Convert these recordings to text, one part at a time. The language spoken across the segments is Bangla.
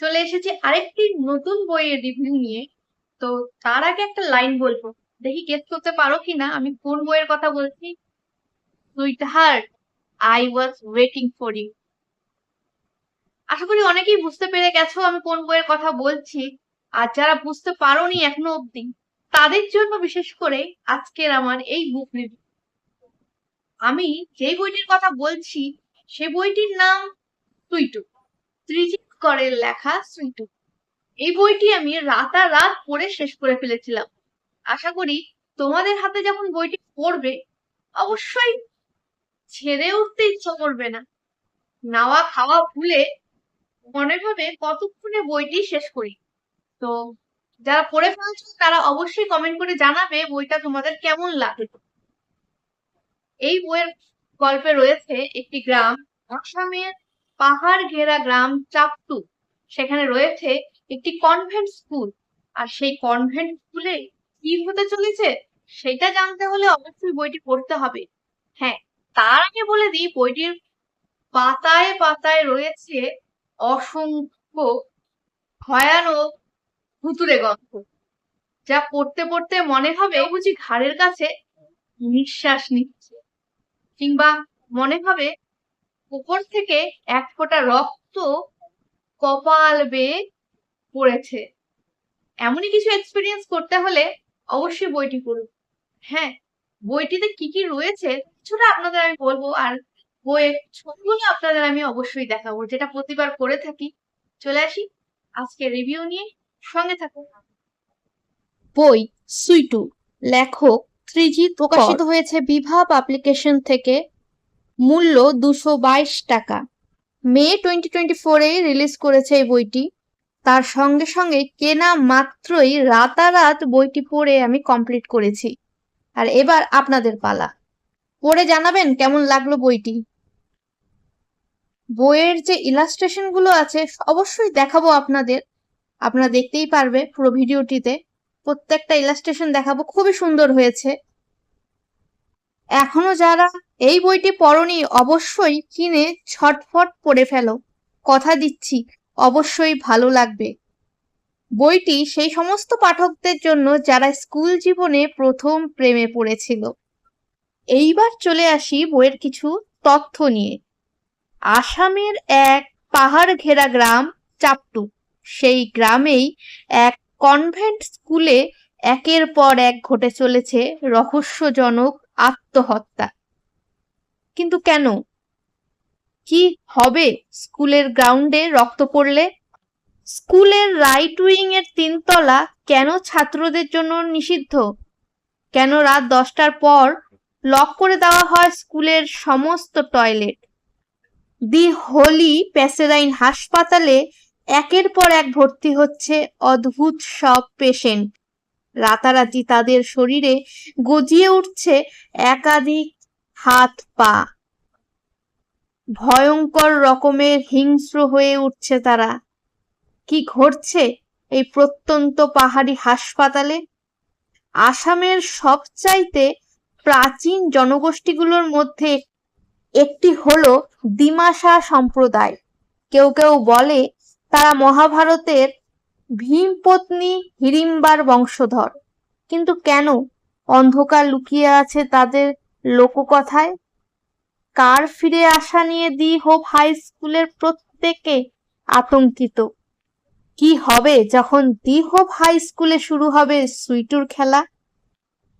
চলে এসেছি আরেকটি নতুন বইয়ের রিভিউ নিয়ে। তো তার আগে একটা লাইন বলব। দেখি গেস করতে পারো কিনা? আমি কোন বইয়ের কথা বলছি? Sweet I was waiting for you আশা করি অনেকেই বুঝতে পেরে গেছো আমি কোন বইয়ের কথা বলছি। আর যারা বুঝতে পারোনি এখনও অব্দি তাদের জন্য বিশেষ করে আজকের আমার এই বুক রিভিউ আমি যেই বইটির কথা বলছি, সে বইটির নাম সুইটু। ত্রিজিৎ করের লেখা সুইটু এই বইটি আমি রাতারাত পড়ে শেষ করে ফেলেছিলাম। আশা করি তোমাদের হাতে যখন বইটি পড়বে, অবশ্যই ছেড়ে উঠতে ইচ্ছা করবে না। নাওয়া খাওয়া ভুলে মনে হবে কতক্ষণে বইটি শেষ করি। তো যারা পড়ে ফেলছো, তারা অবশ্যই কমেন্ট করে জানাবে বইটা তোমাদের কেমন লাগে। এই বইয়ের গল্পে রয়েছে একটি গ্রাম, আসামের পাহাড় ঘেরা গ্রাম চাপটু সেখানে রয়েছে একটি কনভেন্ট স্কুল আর সেই কনভেন্ট স্কুলে কি হতে চলেছে, সেটা জানতে হলে অবশ্যই বইটি পড়তে হবে। হ্যাঁ তার আগে বলে দিই, বইটির পাতায় পাতায় রয়েছে অসংখ্য ভয়ানক ভুতুরে গন্ধ যা পড়তে পড়তে মনে হবে বুঝি ঘাড়ের কাছে নিঃশ্বাস নিচ্ছে, কিংবা মনে হবে উপর থেকে এক ফোঁটা রক্ত কপাল বেয়ে পড়েছে। এমনই কিছু এক্সপিরিয়েন্স করতে হলে অবশ্যই বইটি পড়ুন। হ্যাঁ বইটিতে কি কি রয়েছে কিছুটা আপনাদের আমি বলব আর বইয়ের ছবিগুলো আপনাদের আমি অবশ্যই দেখাবো যেটা প্রতিবার করে থাকি। চলে আসি আজকে রিভিউ নিয়ে। সঙ্গে থাকুন। বই সুইটু লেখক ত্রিজিৎ প্রকাশিত হয়েছে বিভা পাবলিকেশন থেকে মূল্য দুশো বাইশ টাকা। মে টোয়েন্টি টোয়েন্টি ফোরে রিলিজ করেছে এই বইটি। তার সঙ্গে সঙ্গে কেনা মাত্রই রাতারাত বইটি পড়ে আমি কমপ্লিট করেছি। আর এবার আপনাদের পালা। পড়ে জানাবেন কেমন লাগল বইটি? বইয়ের যে ইলাস্ট্রেশনগুলো আছে, অবশ্যই দেখাবো আপনাদের। আপনারা দেখতেই পারবে পুরো ভিডিওটিতে। প্রত্যেকটা ইলাস্ট্রেশন দেখাবো। খুবই সুন্দর হয়েছে। এখনও যারা এই বইটি পড়নি অবশ্যই কিনে ছটফট পড়ে ফেলো। কথা দিচ্ছি, অবশ্যই ভালো লাগবে। বইটি সেই সমস্ত পাঠকদের জন্য যারা স্কুল জীবনে প্রথম প্রেমে পড়েছিল। এইবার চলে আসি বইয়ের কিছু তথ্য নিয়ে। আসামের এক পাহাড় ঘেরা গ্রাম, চাপটু। সেই গ্রামেই এক কনভেন্ট স্কুলে একের পর এক ঘটে চলেছে রহস্যজনক আত্মহত্যা। কিন্তু কেন? কি হবে? স্কুলের গ্রাউন্ডে রক্ত পড়লে? স্কুলের রাইট উইং এর তিনতলা কেন ছাত্রদের জন্য নিষিদ্ধ? কেন রাত দশটার পর লক করে দেওয়া হয় স্কুলের সমস্ত টয়লেট দি হোলি প্যাসেরাইন হাসপাতালে একের পর এক ভর্তি হচ্ছে অদ্ভুত সব পেশেন্ট রাতারাতি তাদের শরীরে গজিয়ে উঠছে একাধিক হাত পা। ভয়ঙ্কর রকমের হিংস্র হয়ে উঠছে তারা। কি ঘটছে এই প্রত্যন্ত পাহাড়ি হাসপাতালে? আসামের সবচাইতে প্রাচীন জনগোষ্ঠীগুলোর মধ্যে একটি হলো দিমাসা সম্প্রদায়। কেউ কেউ বলে তারা মহাভারতের ভীমপত্নী হিড়িম্বার বংশধর। কিন্তু কেন অন্ধকার লুকিয়ে আছে তাদের লোককথায়? কার ফিরে আসা নিয়ে দি হোপ হাই স্কুলের প্রত্যেকে আতঙ্কিত। কি হবে যখন দি হোপ হাই স্কুলে শুরু হবে সুইটুর খেলা?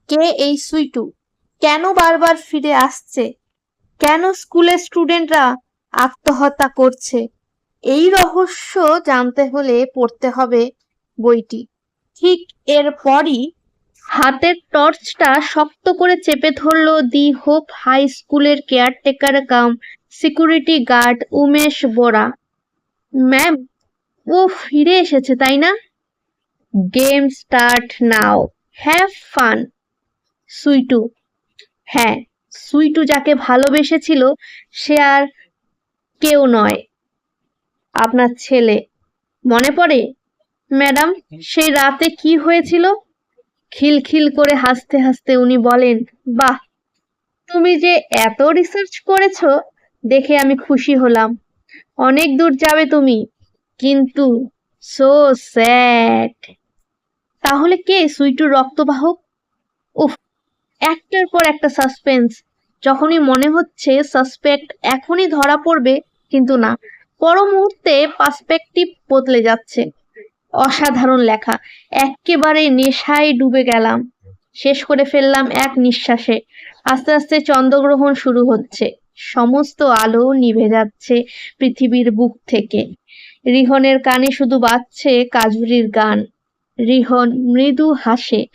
কে এই সুইটু? কেন বারবার ফিরে আসছে? কেন স্কুলের স্টুডেন্টরা আত্মহত্যা করছে? এই রহস্য জানতে হলে পড়তে হবে বইটি। ঠিক এরপরই হাতের টর্চটা শক্ত করে চেপে ধরলো দি হোপ হাই স্কুলের caretaker cum security guard Umesh Bora. Ma'am, ও ফিরে এসেছে, তাই না? Game start now, have fun. Sweetu হ্যাঁ সুইটু যাকে ভালোবেসেছিল সে আর কেউ নয়। আপনার ছেলে। মনে পড়ে? ম্যাডাম, সেই রাতে কি হয়েছিল? খিলখিল করে হাসতে হাসতে উনি বলেন, বাহ, তুমি যে এত রিসার্চ করেছ, দেখে আমি খুশি হলাম। অনেক দূর যাবে তুমি, কিন্তু সো স্যাড তাহলে কে সুইটুর রক্তবাহক? উফ, একটার পর একটা সাসপেন্স যখনই মনে হচ্ছে সাসপেক্ট এখনই ধরা পড়বে, কিন্তু না। পর মুহূর্তে পার্সপেক্টিভ বদলে যাচ্ছে। অসাধারণ লেখা। এক্কেবারে নেশায় ডুবে গেলাম। শেষ করে ফেললাম এক নিঃশ্বাসে। আস্তে আস্তে চন্দ্রগ্রহণ শুরু হচ্ছে। সমস্ত আলো নিভে যাচ্ছে পৃথিবীর বুক থেকে। রিহনের কানে শুধু বাজছে কাজুরির গান। রিহন মৃদু হাসে।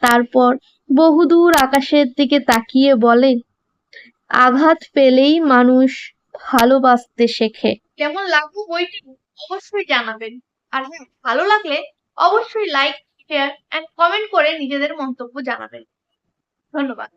তারপর বহুদূর আকাশের দিকে তাকিয়ে বলে, আঘাত পেলেই মানুষ ভালোবাসতে শেখে। কেমন লাগল বইটি অবশ্যই জানাবেন। আর হ্যাঁ ভালো লাগলে অবশ্যই লাইক শেয়ার এন্ড কমেন্ট করে নিজেদের মন্তব্য জানাবেন। ধন্যবাদ।